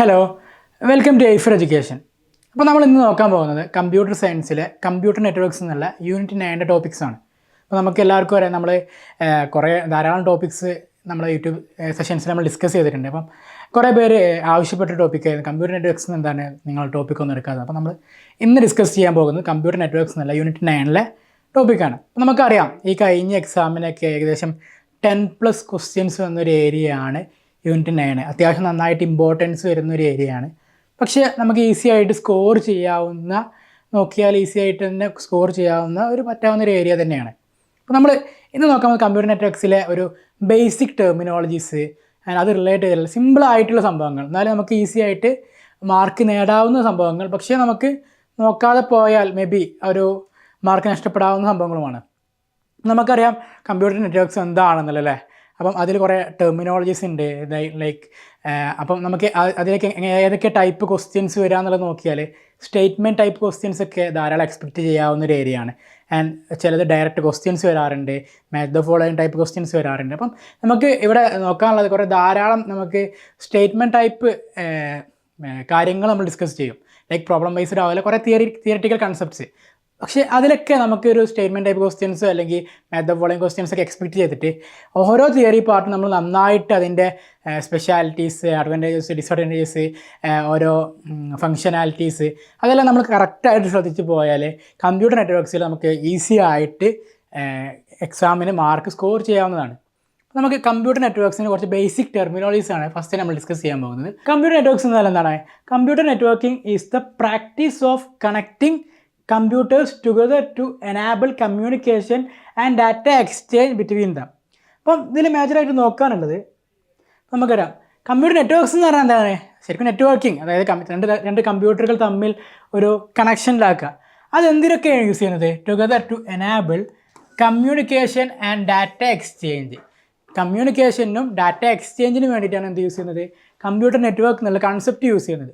Hello welcome to ഐഫർ education അപ്പോൾ നമ്മൾ ഇന്ന് നോക്കാൻ പോകുന്നത് കമ്പ്യൂട്ടർ സയൻസിലെ കമ്പ്യൂട്ടർ നെറ്റ്വർക്ക്സ് എന്നുള്ള യൂണിറ്റ് നയന്റെ ആണ്. അപ്പോൾ നമുക്ക് എല്ലാവർക്കും അറിയാം നമ്മൾ കുറേ ധാരാളം ടോപ്പിക്സ് നമ്മൾ യൂട്യൂബ് സെഷൻസിൽ നമ്മൾ ഡിസ്കസ് ചെയ്തിട്ടുണ്ട്. അപ്പം കുറേ പേര് ആവശ്യപ്പെട്ട ടോപ്പിക്കായിരുന്നു കമ്പ്യൂട്ടർ നെറ്റ്വർക്ക്സ് എന്താണ് നിങ്ങൾ ടോപ്പിക് ഒന്നും എടുക്കാതെ അപ്പോൾ നമ്മൾ ഇന്ന് ഡിസ്കസ് ചെയ്യാൻ പോകുന്നത് കമ്പ്യൂട്ടർ നെറ്റ്വർക്ക്സ് എന്നുള്ള യൂണിറ്റ് നയനിലെ ടോപ്പിക്കാണ് അപ്പോൾ നമുക്കറിയാം ഈ കഴിഞ്ഞ എക്സാമിനൊക്കെ ഏകദേശം ടെൻ പ്ലസ് ക്വസ്റ്റ്യൻസ് വന്നൊരു ഏരിയയാണ് യൂണിറ്റ് നയൻ അത്യാവശ്യം നന്നായിട്ട് ഇമ്പോർട്ടൻസ് വരുന്ന ഒരു ഏരിയയാണ് പക്ഷേ നമുക്ക് ഈസി ആയിട്ട് സ്കോർ ചെയ്യാവുന്ന നോക്കിയാൽ ഈസി ആയിട്ട് തന്നെ സ്കോർ ചെയ്യാവുന്ന ഒരു പറ്റാവുന്ന ഒരു ഏരിയ തന്നെയാണ്. അപ്പോൾ നമ്മൾ ഇന്ന് നോക്കാൻ കമ്പ്യൂട്ടർ നെറ്റ്വർക്സിലെ ഒരു ബേസിക് ടെർമിനോളജീസ് അത് റിലേറ്റ് ചെയ്തിട്ടുള്ള സിമ്പിൾ ആയിട്ടുള്ള സംഭവങ്ങൾ. എന്നാലും നമുക്ക് ഈസി ആയിട്ട് മാർക്ക് നേടാവുന്ന സംഭവങ്ങൾ. പക്ഷേ നമുക്ക് നോക്കാതെ പോയാൽ മേ ബി ഒരു മാർക്ക് നഷ്ടപ്പെടാവുന്ന സംഭവങ്ങളുമാണ്. നമുക്കറിയാം കമ്പ്യൂട്ടർ നെറ്റ്വർക്ക്സ് എന്താണെന്നല്ലേ അപ്പം അതിൽ കുറേ ടെർമിനോളജീസ് ഉണ്ട് ലൈക്ക് അപ്പം നമുക്ക് അതിലേക്ക് ഏതൊക്കെ ടൈപ്പ് ക്വസ്റ്റ്യൻസ് വരിക എന്നുള്ളത് നോക്കിയാൽ സ്റ്റേറ്റ്മെന്റ് ടൈപ്പ് ക്വസ്റ്റ്യൻസ് ഒക്കെ ധാരാളം എക്സ്പെക്റ്റ് ചെയ്യാവുന്ന ഒരു ഏരിയയാണ് ആൻഡ് ചിലത് ഡയറക്റ്റ് ക്വസ്റ്റ്യൻസ് വരാറുണ്ട്. Match the following type questions വരാറുണ്ട്. അപ്പം നമുക്ക് ഇവിടെ നോക്കാനുള്ളത് കുറേ ധാരാളം നമുക്ക് സ്റ്റേറ്റ്മെന്റ് ടൈപ്പ് കാര്യങ്ങൾ നമ്മൾ ഡിസ്കസ് ചെയ്യും. ലൈക്ക് പ്രോബ്ലം ബേസ്ഡ് ആവില്ല കുറേ തിയറി തിയറിറ്റിക്കൽ കൺസെപ്റ്റ്സ് പക്ഷേ അതിലൊക്കെ നമുക്കൊരു സ്റ്റേറ്റ്മെന്റ് ടൈപ്പ് ക്വസ്റ്റ്യൻസ് അല്ലെങ്കിൽ മാത്ത് ഫോളോയിങ് ക്വസ്റ്റ്യൻസ് ഒക്കെ എക്സ്പെക്ട് ചെയ്തിട്ട് ഓരോ തിയറി പാർട്ടും നമ്മൾ നന്നായിട്ട് അതിന്റെ സ്പെഷ്യാലിറ്റീസ് അഡ്വാന്റേജസ് ഡിസഡ്വാന്റേജസ് ഓരോ ഫങ്ഷനാലിറ്റീസ് അതെല്ലാം നമ്മൾ കറക്റ്റായിട്ട് ശ്രദ്ധിച്ച് പോയാൽ കമ്പ്യൂട്ടർ നെറ്റ്വർക്ക്സിൽ നമുക്ക് ഈസി ആയിട്ട് എക്സാമിന് മാർക്ക് സ്കോർ ചെയ്യാവുന്നതാണ്. നമുക്ക് കമ്പ്യൂട്ടർ നെറ്റ്വർക്സിന് കുറച്ച് ബേസിക് ടെർമിനോളജീസ് ആണ് ഫസ്റ്റ് നമ്മൾ ഡിസ്കസ് ചെയ്യാൻ പോകുന്നത്. കമ്പ്യൂട്ടർ നെറ്റ്വർക്ക്സ് എന്നാൽ എന്താണ്? Computer networking is the practice of connecting computers together to enable communication and data exchange between them അപ്പം ഇതിൽ മേജറായിട്ട് നോക്കാനുള്ളത് നമുക്കറിയാം. കമ്പ്യൂട്ടർ നെറ്റ്വർക്ക്സ് എന്ന് പറഞ്ഞാൽ എന്താണ്? ശരിക്കും നെറ്റ്വർക്കിംഗ് അതായത് രണ്ട് രണ്ട് കമ്പ്യൂട്ടറുകൾ തമ്മിൽ ഒരു കണക്ഷനിലാക്കുക അതെന്തിനൊക്കെയാണ് യൂസ് ചെയ്യുന്നത്? Together to enable communication and data exchange കമ്മ്യൂണിക്കേഷനും data എക്സ്ചേഞ്ചിനും വേണ്ടിയിട്ടാണ് എന്ത് യൂസ് ചെയ്യുന്നത്? കമ്പ്യൂട്ടർ നെറ്റ്വർക്ക് എന്നുള്ള കൺസെപ്റ്റ് യൂസ് ചെയ്യുന്നത്.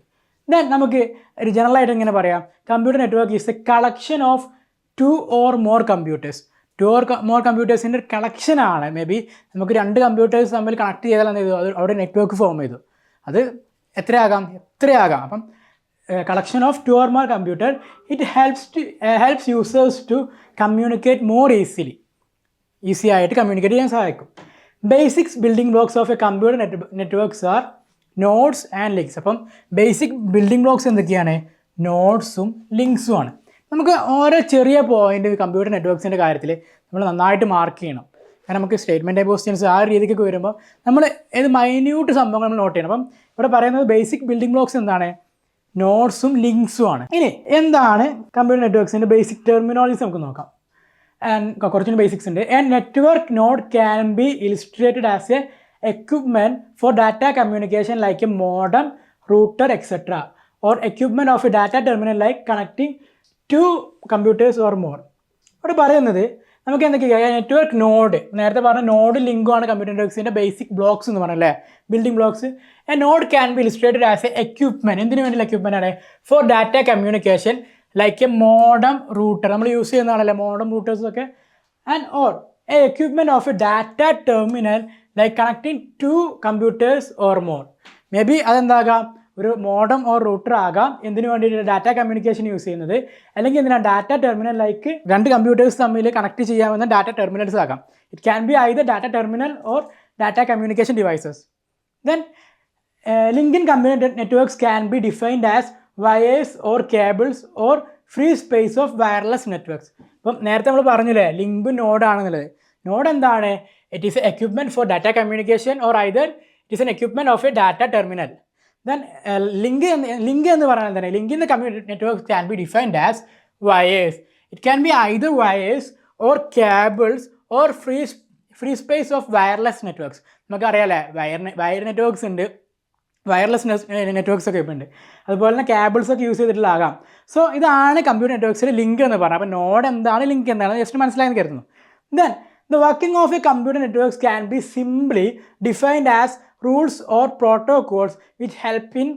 ദെൻ നമുക്ക് ഒരു ജനറലായിട്ട് എങ്ങനെ പറയാം? Computer network is a collection of two or more computers two or more കമ്പ്യൂട്ടേഴ്സിന്റെ ഒരു കളക്ഷനാണ് മേ ബി നമുക്ക് രണ്ട് കമ്പ്യൂട്ടേഴ്സ് തമ്മിൽ കണക്ട് ചെയ്താൽ എന്ത് ചെയ്തു? അത് അവിടെ നെറ്റ്വർക്ക് ഫോം ചെയ്തു. അത് എത്രയാകാം? എത്രയാകാം? അപ്പം collection of two or more computer it helps to helps users to communicate more easily easy ആയിട്ട് കമ്മ്യൂണിക്കേറ്റ് ചെയ്യാൻ സഹായിക്കും. Basics building blocks of a computer net networks are nodes and links അപ്പം basic building blocks എന്തൊക്കെയാണ്? നോട്ട്സും ലിങ്ക്സും ആണ്. നമുക്ക് ഓരോ ചെറിയ പോയിന്റ് കമ്പ്യൂട്ടർ നെറ്റ്വർക്ക്സിന്റെ കാര്യത്തിൽ നമ്മൾ നന്നായിട്ട് മാർക്ക് ചെയ്യണം. കാരണം നമുക്ക് സ്റ്റേറ്റ്മെന്റ് ടൈപ്പ് ക്വസ്റ്റ്യൻസ് ആ രീതിക്കൊക്കെ വരുമ്പോൾ നമ്മൾ ഏത് മൈന്യൂട്ട് സംഭവങ്ങൾ നമ്മൾ നോട്ട് ചെയ്യണം. അപ്പം ഇവിടെ പറയുന്നത് ബേസിക് ബിൽഡിംഗ് ബ്ലോക്സ് എന്താണ്? നോട്ട്സും ലിങ്ക്സും ആണ്. ഇനി എന്താണ് കമ്പ്യൂട്ടർ നെറ്റ്വർക്ക്സിന്റെ ബേസിക് ടെർമിനോളജീസ് നമുക്ക് നോക്കാം. ആൻഡ് കുറച്ചും ബേസിക്സ് ഉണ്ട്. And network node can be illustrated as a equipment for data communication like a modem router etcetera or equipment of a data terminal like connecting two computers or more അവിടെ പറയുന്നത് നമുക്ക് എന്തൊക്കെയാണ് network node നേരത്തെ പറഞ്ഞ node ലിങ്കും ആണ് computer നെറ്റ്വർക്സിന്റെ basic blocks എന്ന് പറഞ്ഞല്ലേ? Building blocks a node can be illustrated as a equipment എന്തിനു വേണ്ടിയുള്ള എക്യുപ്മെന്റ് ആണ്? For data communication like a modem router നമ്മൾ യൂസ് ചെയ്യുന്നതാണല്ലേ modem റൂട്ടേഴ്സൊക്കെ and or a equipment of a data terminal like connecting two computers or more maybe അതെന്താകാം? ഒരു modem or router ആകാം. എന്തിനു വേണ്ടിയിട്ട് data communication use ചെയ്യുന്നത്? അല്ലെങ്കിൽ എന്തിനാണ് ഡാറ്റ ടെർമിനൽ ലൈക്ക് രണ്ട് കമ്പ്യൂട്ടേഴ്സ് തമ്മിൽ കണക്ട് ചെയ്യാവുന്ന ഡാറ്റ ടെർമിനൽസ് ആകാം. It can be I the data terminal or data communication devices then link in computer networks can be defined as wires or cables or free space of wireless networks ഇപ്പം നേരത്തെ നമ്മൾ പറഞ്ഞില്ലേ link നോഡാണെന്നുള്ളത് node എന്താണ്? It is a equipment for data communication or either it is an equipment of a data terminal then link link എന്ന് പറയുന്നത് എന്താണ് link in the computer network can be defined as wires it can be either wires or cables or free free space of wireless networks നമുക്കറിയാലേ wire wire networks ഉണ്ട്. Wireless networks ഒക്കെ ഇപ്പോൾ ഉണ്ട് അതുപോലെ തന്നെ cables ഒക്കെ യൂസ് ചെയ്തിട്ടുള്ളതാകാം so ഇതാണ് computer നെറ്റ്വർക്സിൽ ലിങ്ക് എന്ന് പറഞ്ഞത്. അപ്പോൾ നോഡ് എന്താണ് ലിങ്ക് എന്താണ്? ജസ്റ്റ് മനസ്സിലായെന്ന് കരുതുന്നു. Then the working of a computer networks can be simply defined as rules or protocols which help in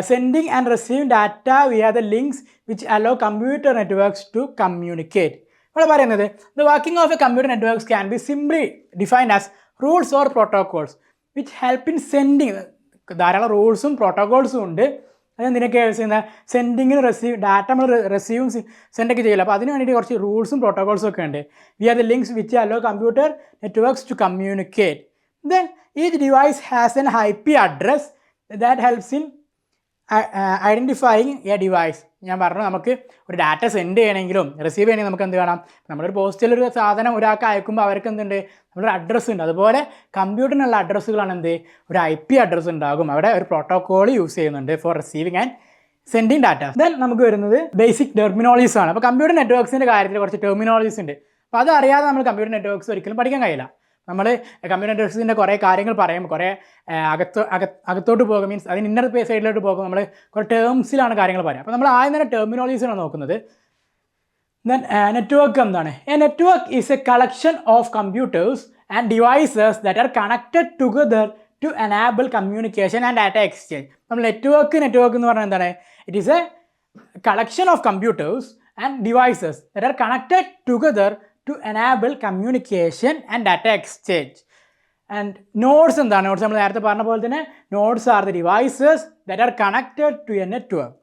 sending and receiving data via the links which allow computer networks to communicate ഇവിടെ പറയുന്നത് the working of a computer networks can be simply defined as rules or protocols which help in sending ധാരാളം റൂൾസും പ്രോട്ടോകോൾസും ഉണ്ട്. അത് എന്തിനൊക്കെ use ചെയ്യുന്നത് സെൻഡിങ്ങിന് receive data നമ്മൾ റിസീവും സെൻഡൊക്കെ ചെയ്യില്ല? അപ്പോൾ അതിന് വേണ്ടിയിട്ട് കുറച്ച് റൂൾസും പ്രോട്ടോകോൾസും ഒക്കെ ഉണ്ട്. We are the links which allow computer networks to communicate then each device has an I P address that helps in identifying a device ഞാൻ പറഞ്ഞു നമുക്ക് ഒരു ഡാറ്റ സെൻഡ് ചെയ്യണമെങ്കിലും റിസീവ് ചെയ്യണമെങ്കിൽ നമുക്ക് എന്ത് വേണം? നമ്മളൊരു പോസ്റ്റിൽ ഒരു സാധനം ഒരാൾക്ക് അയക്കുമ്പോൾ അവർക്ക് എന്തുണ്ട്? നമ്മുടെ അഡ്രസ്സ് ഉണ്ട്. അതുപോലെ കമ്പ്യൂട്ടറിനുള്ള അഡ്രസ്സുകളാണ് എന്ത്? ഒരു ഐ പി അഡ്രസ്സ് ഉണ്ടാകും. അവിടെ ഒരു പ്രോട്ടോകോൾ യൂസ് ചെയ്യുന്നുണ്ട് for receiving and sending data then നമുക്ക് വരുന്നത് ബേസിക് ടെർമിനോളജീസ് ആണ്. അപ്പോൾ കമ്പ്യൂട്ടർ നെറ്റ്വർക്സിന്റെ കാര്യത്തിൽ കുറച്ച് ടെർമിനോളജീസ് ഉണ്ട്. അപ്പോൾ അതറിയാതെ നമ്മൾ കമ്പ്യൂട്ടർ നെറ്റ്വർക്ക്സ് ഒരിക്കലും പഠിക്കാൻ കഴിയില്ല. നമ്മൾ കമ്പ്യൂട്ടർ നെറ്റ്വർക്സിന്റെ കുറേ കാര്യങ്ങൾ പറയും കുറേ അകത്തോ അകത്ത് അക- അകത്തോട്ട് പോകും. മീൻസ് അതിന് ഇന്നർ സൈഡിലോട്ട് പോകും നമ്മൾ കുറേ ടേംസിലാണ് കാര്യങ്ങൾ പറയുക. അപ്പോൾ നമ്മൾ ആദ്യം തന്നെ ടെർമിനോളജീസാണ് നോക്കുന്നത്. ദെൻ നെറ്റ്വർക്ക് എന്താണ്? A network is a collection of computers and devices that are connected together to enable communication and data exchange നമ്മൾ നെറ്റ്വർക്ക് നെറ്റ്വർക്ക് എന്ന് പറഞ്ഞാൽ എന്താണ്? It is a collection of computers and devices that are connected together to enable communication and data exchange and nodes എന്താണ്? Nodes നമ്മൾ നേരത്തെ പറഞ്ഞ പോലെ തന്നെ nodes are the devices that are connected to a network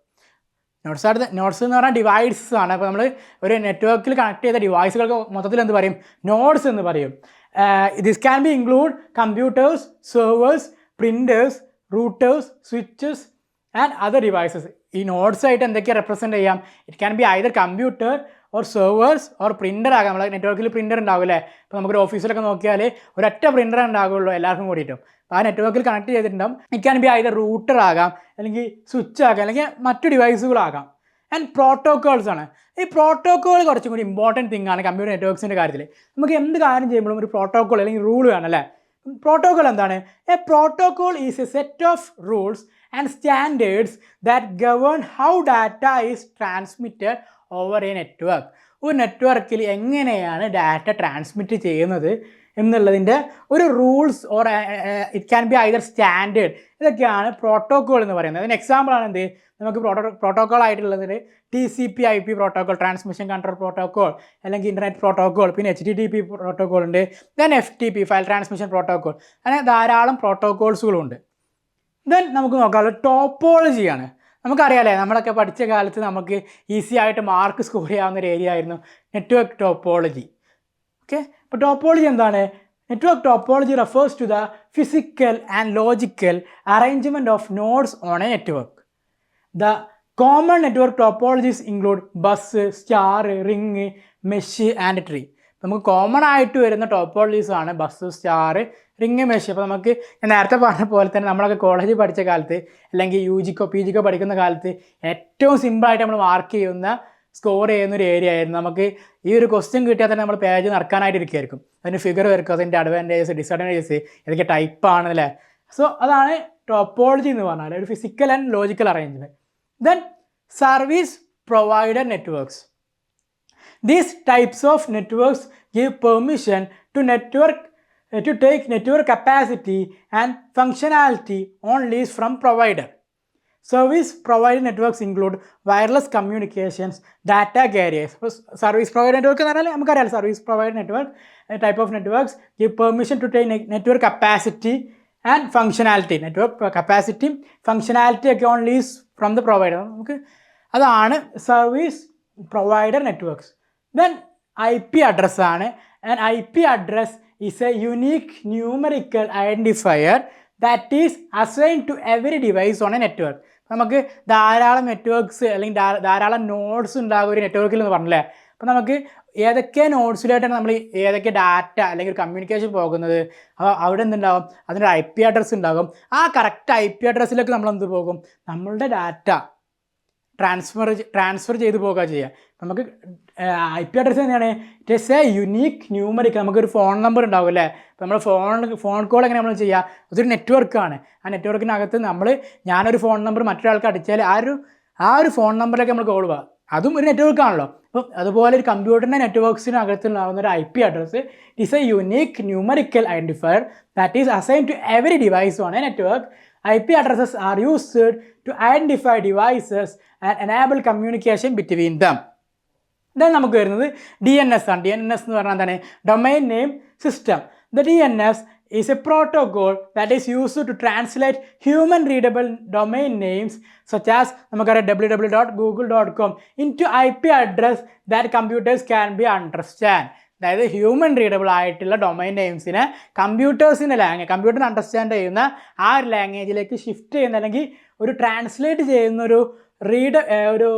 nodes are nodes എന്ന് പറഞ്ഞാൽ devices ആണ്. അപ്പോൾ നമ്മൾ ഒരു നെറ്റ്വർക്കിൽ കണക്ട് ചെയ്ത ഡിവൈസുകൾക്ക് മൊത്തത്തിൽ എന്ത് പറയും? നോട്ട്സ് എന്ന് പറയും. This can be include computers servers printers routers switches and other devices ഈ നോട്ട്സ് ആയിട്ട് എന്തൊക്കെ റെപ്രസെന്റ് ചെയ്യാം? It can be either computer or servers or printer ആകാം. നമ്മളെ നെറ്റ്വർക്കിൽ പ്രിന്റർ ഉണ്ടാവില്ലേ അപ്പോൾ നമുക്കൊരു ഓഫീസിലൊക്കെ നോക്കിയാൽ ഒരൊറ്റ പ്രിന്റർ ഉണ്ടാകുള്ളൂ എല്ലാവർക്കും കൂടിയിട്ടും. ആ നെറ്റ്വർക്കിൽ കണക്ട് ചെയ്തിട്ടുണ്ടാവും. It can be either router ആകാം അല്ലെങ്കിൽ സ്വിച്ച് ആകാം അല്ലെങ്കിൽ മറ്റു ഡിവൈസുകളാകാം ആൻഡ് പ്രോട്ടോക്കോൾസ് ആണ്. ഈ പ്രോട്ടോക്കോൾ കുറച്ചും കൂടി ഇമ്പോർട്ടന്റ് തിങ് ആണ് കമ്പ്യൂട്ടർ നെറ്റ്വർക്സിന്റെ കാര്യത്തിൽ നമുക്ക് എന്ത് കാര്യം ചെയ്യുമ്പോഴും ഒരു പ്രോട്ടോക്കോൾ അല്ലെങ്കിൽ റൂൾ വേണം അല്ലേ? പ്രോട്ടോക്കോൾ എന്താണ്? A protocol is a set of rules and standards that govern how data is transmitted over a network ഒരു നെറ്റ്വർക്കിൽ എങ്ങനെയാണ് ഡാറ്റ ട്രാൻസ്മിറ്റ് ചെയ്യുന്നത്? എന്നുള്ളതിന്റെ ഒരു rules or it can be either standard ഇതൊക്കെയാണ് പ്രോട്ടോക്കോൾ എന്ന് പറയുന്നത്. അതിന് എക്സാമ്പിളാണ് എന്ത്? നമുക്ക് പ്രോട്ടോ പ്രോട്ടോക്കോൾ ആയിട്ടുള്ളത് T C P I P protocol transmission control protocol അല്ലെങ്കിൽ ഇന്റർനെറ്റ് പ്രോട്ടോക്കോൾ പിന്നെ H T T P protocol ഉണ്ട്. Then F T P file transmission protocol അങ്ങനെ ധാരാളം പ്രോട്ടോക്കോൾസുകളുണ്ട് ദെൻ നമുക്ക് നോക്കാം ടോപ്പോളജിയാണ് നമുക്കറിയാലേ നമ്മളൊക്കെ പഠിച്ച കാലത്ത് നമുക്ക് ഈസി ആയിട്ട് മാർക്ക് സ്കോർ ചെയ്യാവുന്ന ഒരു ഏരിയ ആയിരുന്നു നെറ്റ്വർക്ക് ടോപ്പോളജി ഓക്കെ അപ്പോൾ ടോപ്പോളജി എന്താണ്? Network topology refers to the physical and logical arrangement of nodes on a network the common network topologies include bus star ring mesh and tree നമുക്ക് common ആയിട്ട് വരുന്ന topologies ആണ് bus star ring mesh അപ്പോൾ നമുക്ക് ഞാൻ നേരത്തെ പറഞ്ഞ പോലെ തന്നെ നമ്മളൊക്കെ കോളേജിൽ പഠിച്ച കാലത്ത് അല്ലെങ്കിൽ യു ജിക്കോ പി ജിക്കോ പഠിക്കുന്ന കാലത്ത് ഏറ്റവും സിമ്പിളായിട്ട് നമ്മൾ മാർക്ക് ചെയ്യുന്ന സ്കോർ ചെയ്യുന്ന ഒരു ഏരിയ ആയിരുന്നു. നമുക്ക് ഈ ഒരു ക്വസ്റ്റ്യൻ കിട്ടിയാൽ തന്നെ നമ്മൾ പേജ് നടക്കാനായിട്ട് ഇരിക്കുമായിരിക്കും അതിന് ഫിഗർ വരക്കും അതിന്റെ അഡ്വാന്റേജസ് ഡിസഡ്വാന്റേജസ് ഏതൊക്കെ ടൈപ്പാണ് അല്ലേ? സോ അതാണ് ടോപ്പോളജി എന്ന് പറഞ്ഞാൽ ഒരു physical and logical arrangement then service provider networks these types of networks give permission to network to take network capacity and functionality from provider. Service provider networks include wireless communications, data carriers. അപ്പോൾ service provider network എന്ന് പറഞ്ഞാൽ നമുക്കറിയാം service provider network type of networks give permission to take network capacity and functionality network കപ്പാസിറ്റിയും functionality ഒക്കെ on lease from the provider നമുക്ക് അതാണ് service provider networks then I P അഡ്രസ്സാണ് and I P address is a unique numerical identifier that is assign to every device on a network നമുക്ക് ധാരാളം networks അല്ലെങ്കിൽ ധാരാളം nodes ഉണ്ടാകും ഒരു നെറ്റ്വർക്കിൽ എന്ന് പറഞ്ഞില്ലേ? അപ്പോൾ നമുക്ക് ഏതൊക്കെ നോട്ട്സിലായിട്ടാണ് നമ്മൾ ഏതൊക്കെ ഡാറ്റ അല്ലെങ്കിൽ കമ്മ്യൂണിക്കേഷൻ പോകുന്നത്? അപ്പോൾ അവിടെ എന്തുണ്ടാവും? അതിന്റെ ഐ പി അഡ്രസ്സ് ഉണ്ടാകും. ആ കറക്റ്റ് ഐ പി അഡ്രസ്സിലേക്ക് നമ്മൾ എന്ത് പോകും? നമ്മളുടെ ഡാറ്റ ട്രാൻസ്ഫർ ട്രാൻസ്ഫർ ചെയ്ത് പോകുക ചെയ്യുക. നമുക്ക് ഐ പി അഡ്രസ്സ് തന്നെയാണ്. It is a unique numeric നമുക്കൊരു ഫോൺ നമ്പർ ഉണ്ടാവും അല്ലേ? അപ്പോൾ നമ്മൾ ഫോൺ ഫോൺ കോൾ എങ്ങനെ നമ്മൾ ചെയ്യുക അതൊരു നെറ്റ്വർക്കാണ് ആ നെറ്റ്വർക്കിനകത്ത് നമ്മൾ ഞാനൊരു ഫോൺ നമ്പർ മറ്റൊരാൾക്ക് അടിച്ചാൽ ആ ഒരു ആ ഒരു ഫോൺ നമ്പറിലേക്ക് നമ്മൾ കോൾ പോവുക അതും ഒരു നെറ്റ്വർക്കാണല്ലോ അപ്പം അതുപോലെ ഒരു കമ്പ്യൂട്ടറിന്റെ നെറ്റ്വർക്ക്സിനകത്ത് ഉണ്ടാകുന്ന ഒരു I P address is a unique numerical identifier that is assign to every device on network I P addresses are used to identify devices and enable communication between them then നമുക്ക് വരുന്നത് ഡി എൻ എസ് ആണ്. D N S എന്ന് പറഞ്ഞാൽ എന്താണ്? Domain name system the D N S is a protocol that is use to translate human readable domain names such as നമുക്കറിയാം W W dot Google dot com in to I P address that computers can be understand അതായത് human readable ആയിട്ടുള്ള domain നെയിംസിനെ കമ്പ്യൂട്ടേഴ്സിന്റെ language കമ്പ്യൂട്ടറിന് understand ചെയ്യുന്ന ആ ഒരു ലാംഗ്വേജിലേക്ക് shift ചെയ്യുന്ന അല്ലെങ്കിൽ ഒരു ട്രാൻസ്ലേറ്റ് ചെയ്യുന്ന ഒരു റീഡ് ഒരു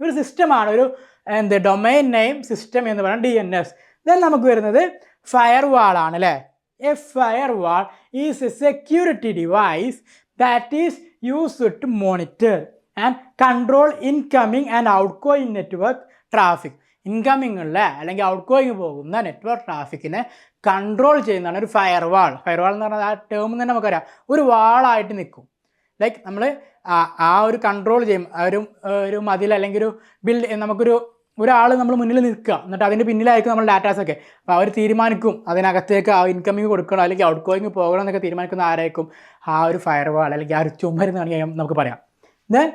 ഒരു സിസ്റ്റമാണ് ഒരു എന്ത് ഡൊമൈൻ നെയിം സിസ്റ്റം എന്ന് പറയുന്നത് ഡി എൻ എസ് ദെൻ നമുക്ക് വരുന്നത് ഫയർ വാളാണ് അല്ലേ? A firewall is a security device that is use to monitor and control incoming and outgoing network traffic ഇൻകമ്മിങ്ങുള്ള അല്ലെങ്കിൽ ഔട്ട് ഗോയിങ് പോകുന്ന നെറ്റ്വർക്ക് ട്രാഫിക്കിനെ കൺട്രോൾ ചെയ്യുന്നതാണ് ഒരു ഫയർ വാൾ ഫയർ വാൾ എന്ന് പറഞ്ഞാൽ ആ ടേം തന്നെ നമുക്കറിയാം. ഒരു വാളായിട്ട് നിൽക്കും. ലൈക്ക് നമ്മൾ ആ ഒരു കൺട്രോൾ ചെയ്യും. ആ ഒരു ഒരു മതിൽ അല്ലെങ്കിൽ ഒരു ബിൽഡ് നമുക്കൊരു ഒരാൾ നമ്മൾ മുന്നിൽ നിൽക്കുക. എന്നിട്ട് അതിന്റെ പിന്നിലായിരിക്കും നമ്മൾ ഡാറ്റാസൊക്കെ അപ്പോൾ അവർ തീരുമാനിക്കും. അതിനകത്തേക്ക് ആ ഇൻകമിങ് കൊടുക്കണം? അല്ലെങ്കിൽ ഔട്ട് ഗോയിങ് പോകണം എന്നൊക്കെ തീരുമാനിക്കുന്ന ആരായിരിക്കും? ആ ഒരു ഫയർവാൾ അല്ലെങ്കിൽ ആ ഒരു ചുമരുന്ന് വേണമെങ്കിൽ നമുക്ക് പറയാം. Then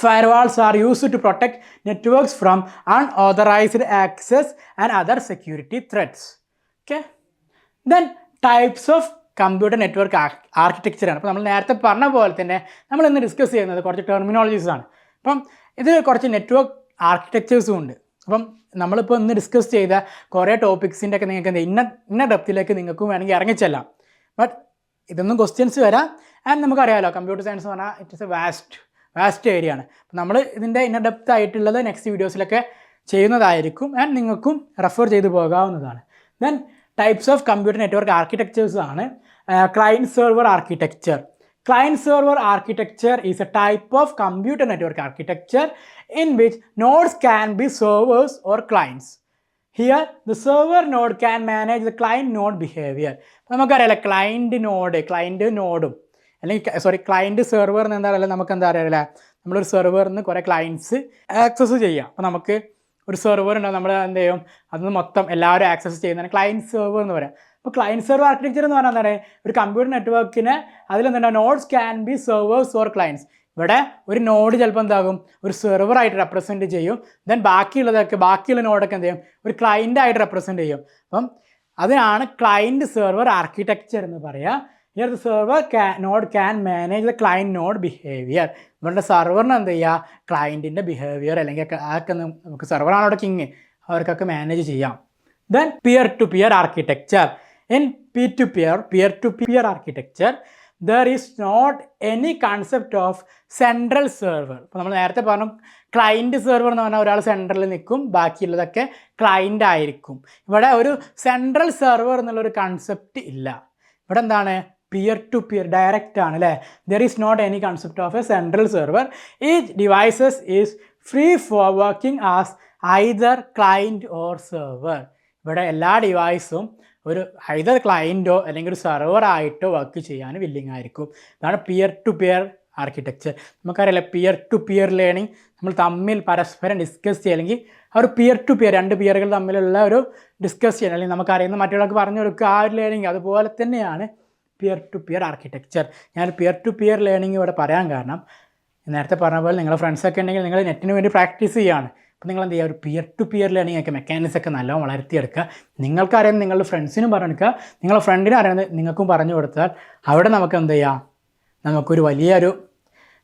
firewalls are use to protect networks from unauthorized access and other security threats okay then types of computer network architecture ആണ്. അപ്പോൾ നമ്മൾ നേരത്തെ പറഞ്ഞ പോലെ തന്നെ നമ്മൾ ഇന്ന് ഡിസ്കസ് ചെയ്യുന്നത് കുറച്ച് ടെർമിനോളജീസാണ് അപ്പം ഇത് കുറച്ച് നെറ്റ്വർക്ക് ആർക്കിടെക്ചേഴ്സും ഉണ്ട്. അപ്പം നമ്മളിപ്പോൾ ഇന്ന് ഡിസ്കസ് ചെയ്ത കുറേ ടോപ്പിക്സിന്റെ ഒക്കെ നിങ്ങൾക്ക് ഇന്ന ഇന്ന ഡെപ്തിലേക്ക് നിങ്ങൾക്കും വേണമെങ്കിൽ ഇറങ്ങിച്ചെല്ലാം. ബട്ട് ഇതൊന്നും ക്വസ്റ്റ്യൻസ് വരാം. ആൻഡ് നമുക്കറിയാമല്ലോ കമ്പ്യൂട്ടർ സയൻസ് എന്ന് പറഞ്ഞാൽ it's a vast vast area ആണ്. നമ്മൾ ഇതിന്റെ ഇന്ന ഡെപ്ത് ആയിട്ടുള്ളത് നെക്സ്റ്റ് വീഡിയോസിലൊക്കെ ചെയ്യുന്നതായിരിക്കും. ആൻഡ് നിങ്ങൾക്കും റെഫർ ചെയ്ത് പോകാവുന്നതാണ്. Then types of computer network architectures ആണ്. Client server architecture Client server architecture is a type of computer network architecture in which nodes can be servers or clients. Here, the server node can manage the client node behavior. നമുക്കറിയാലോ client node client നോഡും അല്ലെങ്കിൽ sorry client server എന്ന് എന്താ പറയുക? നമുക്ക് എന്താ പറയുക നമ്മളൊരു സെർവറിൽ നിന്ന് കുറേ ക്ലയന്റ്സ് ആക്സസ് ചെയ്യാം. അപ്പോൾ നമുക്ക് ഒരു സെർവർ ഉണ്ടാവും നമ്മൾ എന്ത് ചെയ്യും? അതിന് മൊത്തം എല്ലാവരും ആക്സസ് ചെയ്യുന്നതാണ് ക്ലയന്റ് സെർവർ എന്ന് പറയാം അപ്പോൾ ക്ലയന്റ് സെർവർ ആർക്കിടെക്ചർ എന്ന് പറഞ്ഞാൽ എന്താണ്? ഒരു കമ്പ്യൂട്ടർ നെറ്റ്വർക്കിന് അതിലെന്താണ് nodes can be servers or clients ഇവിടെ ഒരു നോഡ് ചിലപ്പോൾ എന്താകും? ഒരു സെർവറായിട്ട് റെപ്രസെന്റ് ചെയ്യും. ദെൻ ബാക്കിയുള്ളതൊക്കെ ബാക്കിയുള്ള നോഡൊക്കെ എന്ത് ചെയ്യും? ഒരു ആയിട്ട് റെപ്രസെന്റ് ചെയ്യും. അപ്പം അതിനാണ് ക്ലയന്റ് സെർവർ ആർക്കിടെക്ചർ എന്ന് പറയുക here the server can node can manage the client node behavior ഇവരുടെ സെർവറിന് എന്ത് ചെയ്യുക ക്ലയന്റിന്റെ ബിഹേവിയർ അല്ലെങ്കിൽ അതൊക്കെ നമുക്ക് സെർവറാണ് അവിടെ കിങ് അവർക്കൊക്കെ മാനേജ് ചെയ്യാം. Then peer to peer architecture peer to peer architecture there is not any concept of central server ഇപ്പോൾ നമ്മൾ നേരത്തെ പറഞ്ഞു ക്ലയന്റ് സെർവർ എന്ന് പറഞ്ഞാൽ ഒരാൾ സെൻട്രലിൽ നിൽക്കും ബാക്കിയുള്ളതൊക്കെ ക്ലയന്റ് ആയിരിക്കും. ഇവിടെ ഒരു സെൻട്രൽ സെർവർ എന്നുള്ളൊരു കൺസെപ്റ്റ് ഇല്ല. ഇവിടെ എന്താണ്? പിയർ ടു പിയർ ഡയറക്റ്റ് ആണ് അല്ലേ? There is not any concept of a central server ഈ devices is free for working as either client or server ഇവിടെ എല്ലാ ഡിവൈസും ഒരു ഹൈദർ ക്ലയന്റോ അല്ലെങ്കിൽ ഒരു സെർവറായിട്ടോ വർക്ക് ചെയ്യാൻ വില്ലിങ് ആയിരിക്കും. അതാണ് പിയർ ടു പിയർ ആർക്കിടെക്ചർ നമുക്കറിയില്ല പിയർ ടു പിയർ ലേണിംഗ് നമ്മൾ തമ്മിൽ പരസ്പരം ഡിസ്കസ് ചെയ്യുക അല്ലെങ്കിൽ ആ ഒരു പിയർ ടു പിയർ രണ്ട് പിയറുകൾ തമ്മിലുള്ള ഒരു ഡിസ്കസ് ചെയ്യണം അല്ലെങ്കിൽ നമുക്കറിയുന്ന മറ്റുള്ളവർക്ക് പറഞ്ഞു കൊടുക്കുക ആ ഒരു ലേണിംഗ് അതുപോലെ തന്നെയാണ് പിയർ ടു പിയർ ആർക്കിടെക്ചർ ഞാൻ പിയർ ടു പിയർ ലേണിംഗ് ഇവിടെ പറയാൻ കാരണം നേരത്തെ പറഞ്ഞ പോലെ നിങ്ങളുടെ ഫ്രണ്ട്സൊക്കെ ഉണ്ടെങ്കിൽ നിങ്ങൾ നെറ്റിന് വേണ്ടി പ്രാക്ടീസ് ചെയ്യുകയാണ്. അപ്പോൾ നിങ്ങൾ എന്ത് ചെയ്യുക? ഒരു പിയർ ടു പിയർ ലേണിംഗ് ഒക്കെ മെക്കാനിക്സ് ഒക്കെ നല്ലോണം വളർത്തിയെടുക്കുക. നിങ്ങൾക്കറിയാം നിങ്ങളുടെ ഫ്രണ്ട്സിനും പറഞ്ഞെടുക്കുക നിങ്ങളുടെ ഫ്രണ്ടിനും അറിയുന്നത് നിങ്ങൾക്കും പറഞ്ഞു കൊടുത്താൽ അവിടെ നമുക്ക് എന്ത് ചെയ്യാം? നമുക്കൊരു വലിയൊരു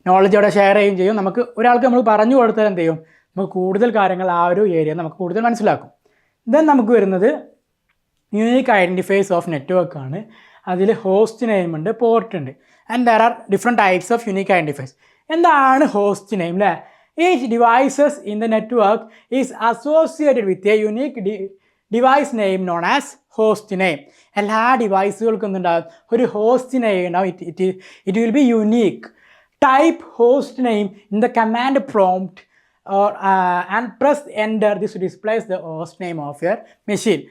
നോളജ് അവിടെ ഷെയർ ചെയ്യുകയും ചെയ്യും. നമുക്ക് ഒരാൾക്ക് നമ്മൾ പറഞ്ഞു കൊടുത്താൽ എന്ത് ചെയ്യും? നമുക്ക് കൂടുതൽ കാര്യങ്ങൾ ആ ഒരു ഏരിയ നമുക്ക് കൂടുതൽ മനസ്സിലാക്കും. ദെൻ നമുക്ക് വരുന്നത് യൂണിക് ഐഡന്റിഫൈസ് ഓഫ് ആണ്. അതിൽ ഹോസ്റ്റ് നെയിം ഉണ്ട് പോർട്ട് ഉണ്ട്. And there are different types of unique identifiers എന്താണ് ഹോസ്റ്റ് നെയിം അല്ലേ each devices in the network is associated with a unique D device name known as host name എല്ലാ ഡിവൈസുകൾക്കും എന്തുണ്ടാകും ഒരു ഹോസ്റ്റ് നെയിം ഉണ്ടാവും. It it it will be unique type host name in the command prompt or uh, and press enter. This displays the host name of your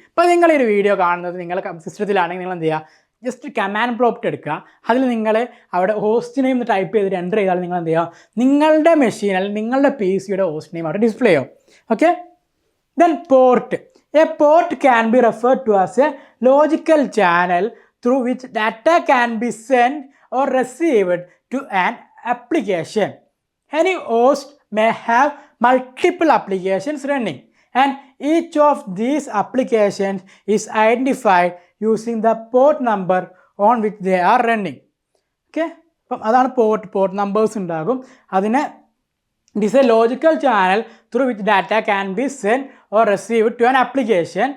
ഇപ്പോൾ നിങ്ങൾ ഒരു video കാണുന്നത് നിങ്ങളുടെ സിസ്റ്റത്തിലാണെങ്കിൽ നിങ്ങൾ എന്ത് ചെയ്യുക? ജസ്റ്റ് കമാൻഡ് പ്രോപ്റ്റ് എടുക്കുക. അതിൽ നിങ്ങൾ അവിടെ ഹോസ്റ്റ് നെയിം ടൈപ്പ് ചെയ്തിട്ട് എന്റർ ചെയ്താൽ നിങ്ങൾ എന്ത് ചെയ്യുക? നിങ്ങളുടെ മെഷീൻ അല്ലെങ്കിൽ നിങ്ങളുടെ പി സിയുടെ ഹോസ്റ്റ് നെയിം അവിടെ ഡിസ്പ്ലേ ചെയ്യും okay then port a port can be refer to as a logical channel through which data can be send or received to an application. Any host may have multiple applications running and each of these applications is identified using the port number on which they are running okay അപ്പം അതാണ് port port numbers ഉണ്ടാകും. അതിനെ it is a logical channel through which data can be send or receive to an application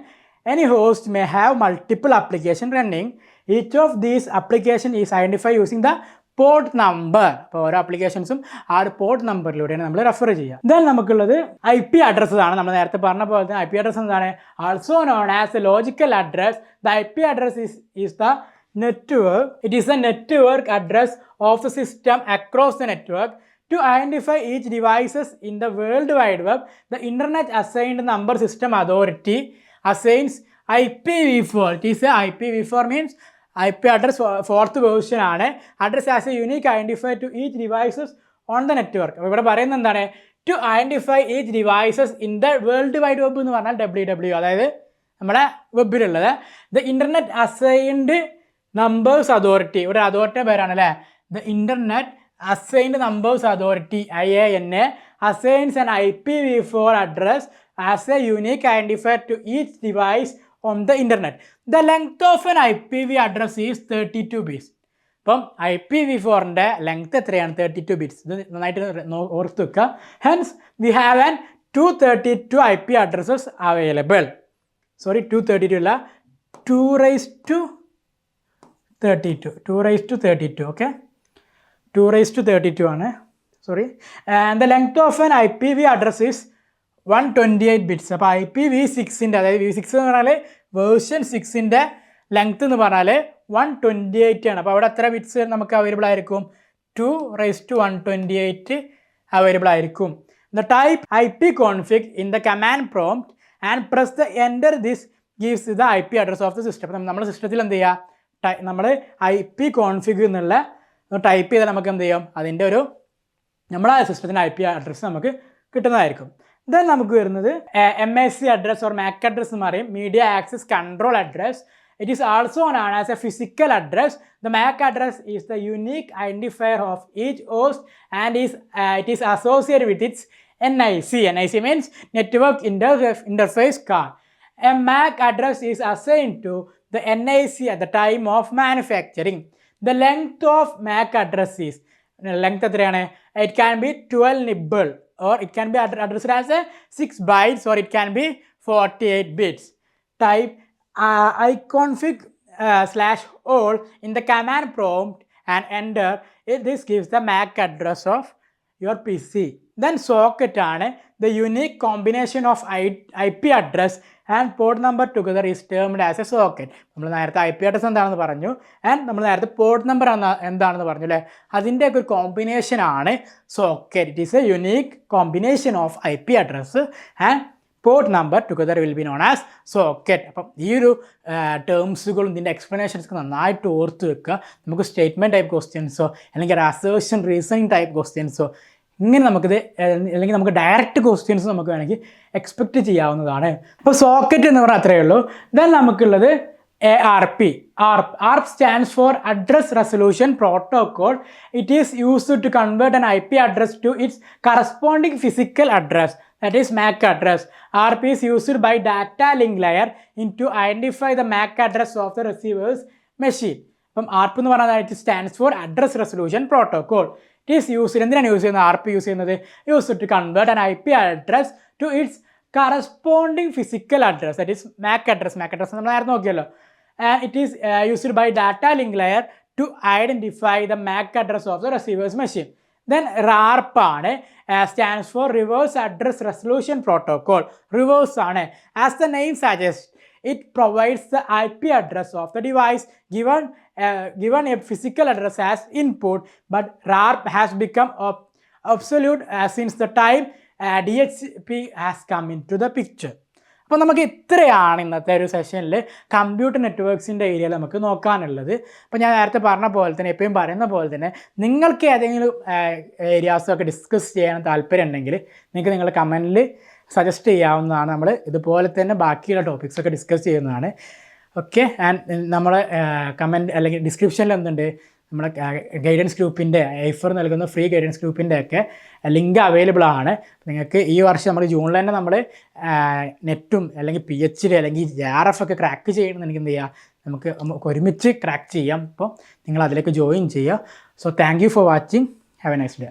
any host may have multiple application running each of these application is identify using the port number ഇപ്പോൾ ഓരോ അപ്ലിക്കേഷൻസും ആ ഒരു port നമ്പറിലൂടെയാണ് നമ്മൾ refer ചെയ്യുക. Then നമുക്കുള്ളത് I P address ആണ് നമ്മൾ നേരത്തെ പറഞ്ഞ പോലെ തന്നെ ഐ പി അഡ്രസ് എന്താണ്? Also known as a logical address the I P address is is the network it is a network address of the system across the network to identify each devices in the world wide web the internet assigned number system authority assigns I P V four it is a I P V four means means P address fourth position ആണ്. Address as a unique identify to each devices on the network അപ്പോൾ ഇവിടെ പറയുന്നത് എന്താണ്? To identify each devices in the world wide web എന്ന് പറഞ്ഞാൽ W W അതായത് നമ്മുടെ വെബിലുള്ളത് the internet assigned numbers authority ഇവിടെ അതോറിറ്റിയുടെ പേരാണ് അല്ലേ? The internet assigned numbers authority I A N A assigns and I P V four address as a unique identifier to each device on the internet the length of an I P V address is thirty two bits ഇപ്പം I P V ഫോറിന്റെ length എത്രയാണ്? Thirty two bits ഇത് നന്നായിട്ട് ഓർത്ത് വെക്കുക. Hence we have an two thirty two I P addresses available sorry two thirty two അല്ല. Two raise two thirty two two raise two thirty two okay two raise two thirty two ആണ് sorry the length of an I P V address is one twenty eight bits അപ്പോൾ I P V സിക്സിന്റെ അതായത് V six എന്ന് പറഞ്ഞാൽ version സിക്സിന്റെ length എന്ന് പറഞ്ഞാൽ one twenty eight ആണ്. അപ്പോൾ അവിടെ എത്ര ബിറ്റ്സ് നമുക്ക് അവൈലബിൾ ആയിരിക്കും? Two raise to one twenty eight available ആയിരിക്കും. The type I P config in the command prompt and press the enter this gives the I P address of the system അപ്പം നമ്മുടെ സിസ്റ്റത്തിൽ എന്ത് ചെയ്യുക നമ്മൾ I P config എന്നുള്ള type ചെയ്താൽ നമുക്ക് എന്ത് ചെയ്യും? അതിന്റെ ഒരു നമ്മുടെ സിസ്റ്റത്തിന്റെ ഐ പി അഡ്രസ്സ് നമുക്ക് കിട്ടുന്നതായിരിക്കും. ദെൻ നമുക്ക് വരുന്നത് M S C address or MAC address എന്ന് പറയും. Media access control address it is also known as a physical address the MAC address is the unique identifier of each host and is it is associated with its N I C N I C means network inter interface card address is assign to the N I C at the time of manufacturing the length of MAC address is length എത്രയാണ്? It can be 12 nibble. Or it can be ad- addressed as a 6 bytes or it can be 48 bits. Type uh, iconfig uh, slash all in the command prompt and enter. It, this gives the MAC address of your PC. Then socket ആണ് the the combination of I I P address and port number together is termed as a socket നമ്മൾ നേരത്തെ I P address എന്താണെന്ന് പറഞ്ഞു. And നമ്മൾ നേരത്തെ port number എന്താണെന്ന് പറഞ്ഞു അല്ലേ? അതിന്റെയൊക്കെ ഒരു കോമ്പിനേഷൻ ആണ് socket it is a unique combination of I P address and port number together will be known as socket അപ്പം ഈ ഒരു ടേംസുകളും ഇതിന്റെ എക്സ്പ്ലനേഷൻസൊക്കെ നന്നായിട്ട് ഓർത്ത് വെക്കുക. നമുക്ക് സ്റ്റേറ്റ്മെന്റ് ടൈപ്പ് ക്വസ്റ്റ്യൻസോ അല്ലെങ്കിൽ ഒരു അസേഷൻ റീസണിങ് ടൈപ്പ് ക്വസ്റ്റ്യൻസോ ഇങ്ങനെ നമുക്കിത് അല്ലെങ്കിൽ നമുക്ക് ഡയറക്റ്റ് ക്വസ്റ്റ്യൻസ് നമുക്ക് വേണമെങ്കിൽ എക്സ്പെക്റ്റ് ചെയ്യാവുന്നതാണ് അപ്പോൾ സോക്കറ്റ് എന്ന് പറഞ്ഞാൽ അത്രയേ ഉള്ളൂ ദെൻ നമുക്കുള്ളത് A R P ARP. ARP stands for Address Resolution Protocol. It is used to convert an IP address to its corresponding physical address, that is MAC address. ARP is used by data link layer in to identify the MAC address of the receiver's machine. അപ്പം ARP എന്ന് it stands for address resolution protocol it is use എന്തിനാണ് use ചെയ്യുന്നത്? R P use ചെയ്യുന്നത്? Use to convert an I P address to its corresponding physical address that is MAC address MAC address നമ്മൾ നേരത്തെ നോക്കിയല്ലോ. It is used by data link layer to identify the MAC address of the receiver's machine then RARP ആണ് stands for reverse address resolution protocol reverse ആണ്. As the name suggest it provides the IP address of the device given uh, given a physical address as input but RARP has become ob- obsolete uh, since the time uh, DHCP has come into the picture. അപ്പോൾ നമുക്ക് ഇത്രയാണ് ഇന്നത്തെ ഒരു സെഷനിൽ computer നെറ്റ്വർക്ക്സിന്റെ ഏരിയയിൽ നമുക്ക് നോക്കാനുള്ളത്. അപ്പോൾ ഞാൻ നേരത്തെ പറഞ്ഞ പോലെ തന്നെ എപ്പോഴും പറയുന്ന പോലെ തന്നെ നിങ്ങൾക്ക് ഏതെങ്കിലും ഏരിയാസൊക്കെ ഡിസ്കസ് ചെയ്യാൻ താല്പര്യം ഉണ്ടെങ്കിൽ നിങ്ങൾക്ക് നിങ്ങളുടെ കമന്റിൽ സജസ്റ്റ് ചെയ്യാവുന്നതാണ് നമ്മൾ. ഇതുപോലെ തന്നെ ബാക്കിയുള്ള ടോപ്പിക്സ് ഒക്കെ ഡിസ്കസ് ചെയ്യുന്നതാണ്. ഓക്കെ ആൻഡ് നമ്മളെ കമന്റ് അല്ലെങ്കിൽ ഡിസ്ക്രിപ്ഷനിൽ എന്തുണ്ട്? നമ്മുടെ ഗൈഡൻസ് ഗ്രൂപ്പിന്റെ ഐഫർ നൽകുന്ന ഫ്രീ ഗൈഡൻസ് ഗ്രൂപ്പിന്റെ ഒക്കെ ലിങ്ക് അവൈലബിൾ ആണ്. നിങ്ങൾക്ക് ഈ വർഷം നമ്മൾ ജൂണിൽ തന്നെ നമ്മൾ നെറ്റും അല്ലെങ്കിൽ പി എച്ച് ഡി അല്ലെങ്കിൽ ജെ ആർ എഫ് ഒക്കെ ക്രാക്ക് ചെയ്യണമെന്ന് എനിക്ക് എന്ത് ചെയ്യുക നമുക്ക് നമുക്ക് ഒരുമിച്ച് ക്രാക്ക് ചെയ്യാം. അപ്പോൾ നിങ്ങൾ അതിലേക്ക് ജോയിൻ ചെയ്യുക. So thank you for watching have a nice day